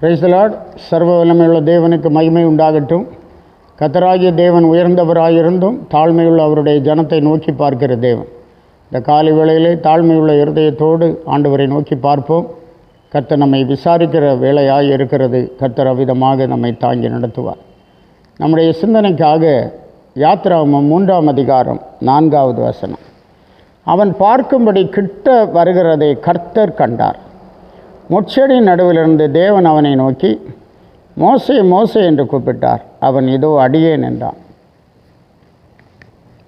Praise the Lord சர்வ வல்லமையுள்ள தேவனுக்கு மகிமை உண்டாகட்டும். கத்தராகிய தேவன் உயர்ந்தவராயிருந்தும் தாழ்மையுள்ள அவருடைய ஜனத்தை நோக்கி பார்க்கிற தேவன். இந்த காலை வேளையிலே தாழ்மையுள்ள இருதயத்தோடு ஆண்டவரை நோக்கி பார்ப்போம். கர்த்தர் நம்மை விசாரிக்கிற வேலையாக இருக்கிறது. கர்த்தர் அவ்விதமாக நம்மை தாங்கி நடத்துவார். நம்முடைய சிந்தனைக்காக யாத்ராமம் மூன்றாம் அதிகாரம் நான்காவது வசனம். அவன் பார்க்கும்படி கிட்ட வருகிறதை கர்த்தர் கண்டார். முட்செடி நடுவிலிருந்து தேவன் அவனை நோக்கி மோசே மோசே என்று கூப்பிட்டார். அவன் இதோ அடியேன் என்றான்.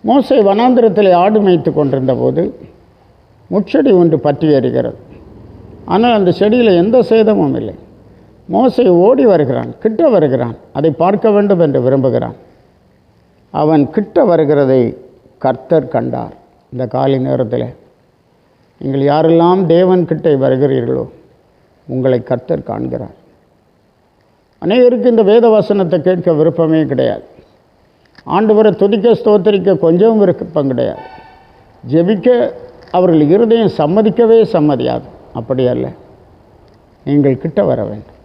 மோசை வனாந்திரத்தில் ஆடு மேய்த்து கொண்டிருந்த போது முட்செடி ஒன்று பற்றி எறிகிறது ஆனால் அந்த செடியில் எந்த சேதமும் இல்லை. மோசை ஓடி வருகிறான் கிட்ட வருகிறான் அதை பார்க்க வேண்டும் என்று விரும்புகிறான். அவன் கிட்ட வருகிறதை கர்த்தர் கண்டார் இந்த காலை நேரத்தில். நீங்கள் யாரெல்லாம் தேவன் கிட்டே வருகிறீர்களோ உங்களை கர்த்தர் காண்கிறார். அநேகருக்கு இந்த வேத வசனத்தை கேட்க விருப்பமே கிடையாது. ஆண்டவரை துதிக்க ஸ்தோத்தரிக்க கொஞ்சம் விருப்பம் கிடையாது. ஜெபிக்க அவர்கள் இருதயம் சம்மதிக்கவே சம்மதியாது. அப்படி அல்ல. நீங்கள் கிட்ட வர வேண்டும்.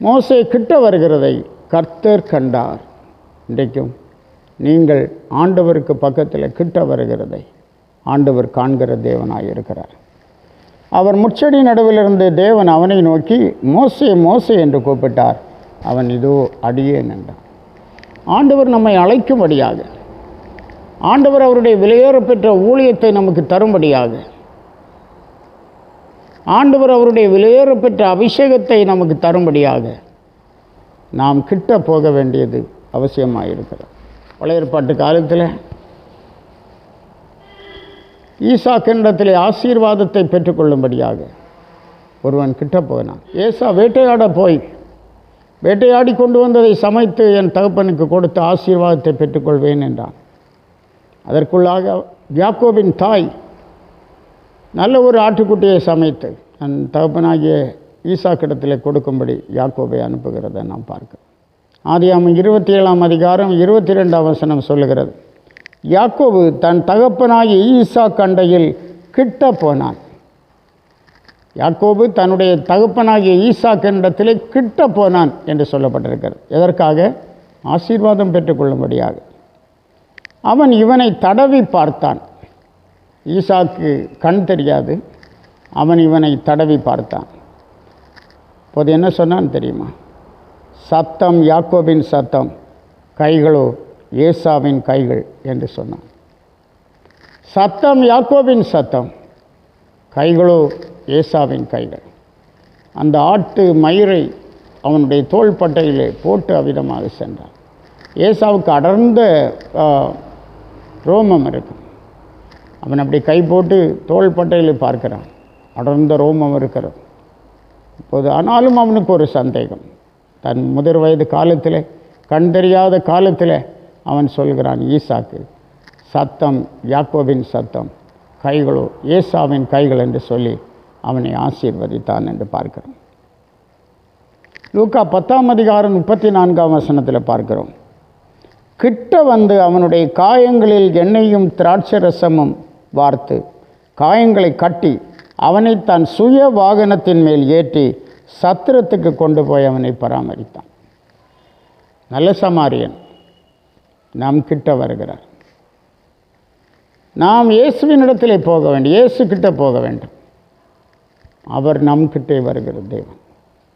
மோசை கிட்ட வருகிறதை கர்த்தர் கண்டார். இன்றைக்கும் நீங்கள் ஆண்டவருக்கு பக்கத்தில் கிட்ட வருகிறதை ஆண்டவர் காண்கிற தேவனாய் இருக்கிறார். அவர் முச்செடி நடுவிலிருந்து தேவன் அவனை நோக்கி மோசே மோசே என்று கூப்பிட்டார். அவன் இதோ அடியேன் என்றான். ஆண்டவர் நம்மை அழைக்கும்படியாக ஆண்டவர் அவருடைய விலையேறப்பெற்ற ஊழியத்தை நமக்கு தரும்படியாக ஆண்டவர் அவருடைய விலையேறப்பெற்ற அபிஷேகத்தை நமக்கு தரும்படியாக நாம் கிட்ட போக வேண்டியது அவசியமாக இருக்கிறது பழைய ஏற்பாட்டு காலத்தில் ஈசா கிண்ணத்திலே ஆசீர்வாதத்தை பெற்றுக்கொள்ளும்படியாக ஒருவன் கிட்ட போனான். ஏசா வேட்டையாட போய். வேட்டையாடி கொண்டு வந்ததை சமைத்து என் தகப்பனுக்கு கொடுத்து ஆசீர்வாதத்தை பெற்றுக்கொள்வேன் என்றான். அதற்குள்ளாக யாக்கோவின் தாய் நல்ல ஒரு ஆட்டுக்குட்டியை சமைத்து என் தகப்பனாகிய ஈசா கிடத்தில் கொடுக்கும்படி யாக்கோபை அனுப்புகிறதை நாம் பார்க்கிறோம். ஆதியாமம் இருபத்தி ஏழாம் அதிகாரம் இருபத்தி ரெண்டாம் வசனம் சொல்லுகிறது. யாக்கோபு தன் தகப்பனாகிய ஈசா கண்டையில் கிட்ட போனான். யாக்கோபு தன்னுடைய தகப்பனாகிய ஈசா கண்டத்திலே கிட்ட போனான் என்று சொல்லப்பட்டிருக்கிறது. எதற்காக? ஆசீர்வாதம் பெற்றுக்கொள்ளும்படியாக. அவன் இவனை தடவி பார்த்தான். ஈசாக்கு கண் தெரியாது. அவன் இவனை தடவி பார்த்தான். இப்போது என்ன சொன்னான் தெரியுமா? சத்தம் யாக்கோபின் சத்தம் கைகளோ ஏசாவின் கைகள் என்று சொன்னான். சத்தம் யாக்கோவின் சத்தம். கைகளோ ஏசாவின் கைகள். அந்த ஆட்டு மயிரை அவனுடைய தோள்பட்டையிலே போட்டு அவ்விதமாக சென்றான். ஏசாவுக்கு அடர்ந்த ரோமம் இருக்கும். அவன் அப்படி கை போட்டு தோள்பட்டையில் பார்க்கிறான். அடர்ந்த ரோமம் இருக்கிறது. இப்போது ஆனாலும் அவனுக்கு ஒரு சந்தேகம். தன் முதிர் வயது காலத்தில் கண் தெரியாத காலத்தில் அவன் சொல்கிறான் ஈசாக்கு சத்தம் யாக்கோவின் சத்தம் கைகளோ ஏசாவின் கைகள் என்று சொல்லி அவனை ஆசீர்வதித்தான் என்று பார்க்கிறோம். லூக்கா பத்தாம் அதிகாரம் முப்பத்தி நான்காம் வசனத்தில் பார்க்கிறோம். கிட்ட வந்து அவனுடைய காயங்களில் எண்ணெயும் திராட்சை ரசமும் வார்த்து காயங்களை கட்டி அவனை தன் சுய வாகனத்தின் மேல் ஏற்றி சத்திரத்துக்கு கொண்டு போய் அவனை பராமரித்தான். நல்ல சமாரியன். நம் கிட்ட வருகிறார். நாம் இயேசுவினிடத்திலே போக வேண்டும். இயேசு கிட்ட போக வேண்டும். அவர் நம் கிட்டே வருகிற தேவன்.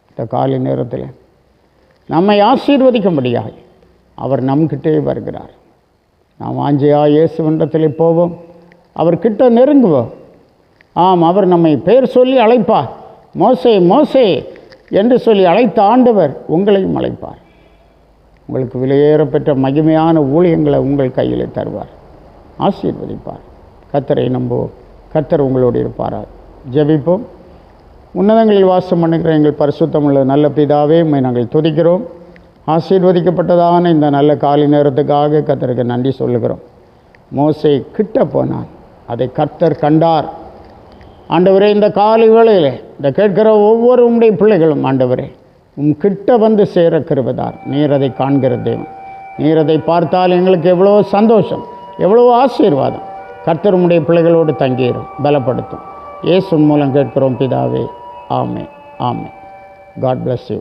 இந்த காலை நேரத்தில் நம்மை ஆசீர்வதிக்கும்படியாக அவர் நம் கிட்டே வருகிறார். நாம் ஆஞ்சையா இயேசுவினிடத்திலே போவோம். அவர் கிட்ட நெருங்குவோம். ஆம் அவர் நம்மை பெயர் சொல்லி அழைப்பார். மோசே மோசே என்று சொல்லி அழைத்த ஆண்டவர் உங்களையும் அழைப்பார். உங்களுக்கு விலையேறப்பெற்ற மகிமையான ஊழியங்களை உங்கள் கையில் தருவார். ஆசீர்வதிப்பார். கத்தரை நம்புவோம் கத்தர் உங்களோடு இருப்பாரா ஜெபிப்போம். உன்னதங்களில் வாசம் பண்ணுகிற எங்கள் பரிசுத்தம் உள்ள நல்ல பிதாவே உண்மை நாங்கள் துதிக்கிறோம். ஆசீர்வதிக்கப்பட்டதான இந்த நல்ல காலை நேரத்துக்காக கத்தருக்கு நன்றி சொல்லுகிறோம். மோசை கிட்ட போனான் அதை கர்த்தர் கண்டார். ஆண்டவரே இந்த காலை வேளையில் இந்த கேட்கிற ஒவ்வொரு உடைய பிள்ளைகளும் ஆண்டவரே உம் கிட்ட வந்து சேர கிருபதார் நீர் அதை காண்கிற தெய்வம் நீர் அதை பார்த்தால் எங்களுக்கு எவ்வளோ சந்தோஷம் எவ்வளோ ஆசீர்வாதம். கர்த்தருமுடைய பிள்ளைகளோடு தங்கியிரும் பலப்படுத்தும். இயேசுவின் மூலம் கேட்கிறோம் பிதாவே ஆமே ஆமே காட் பிளஸ் யூ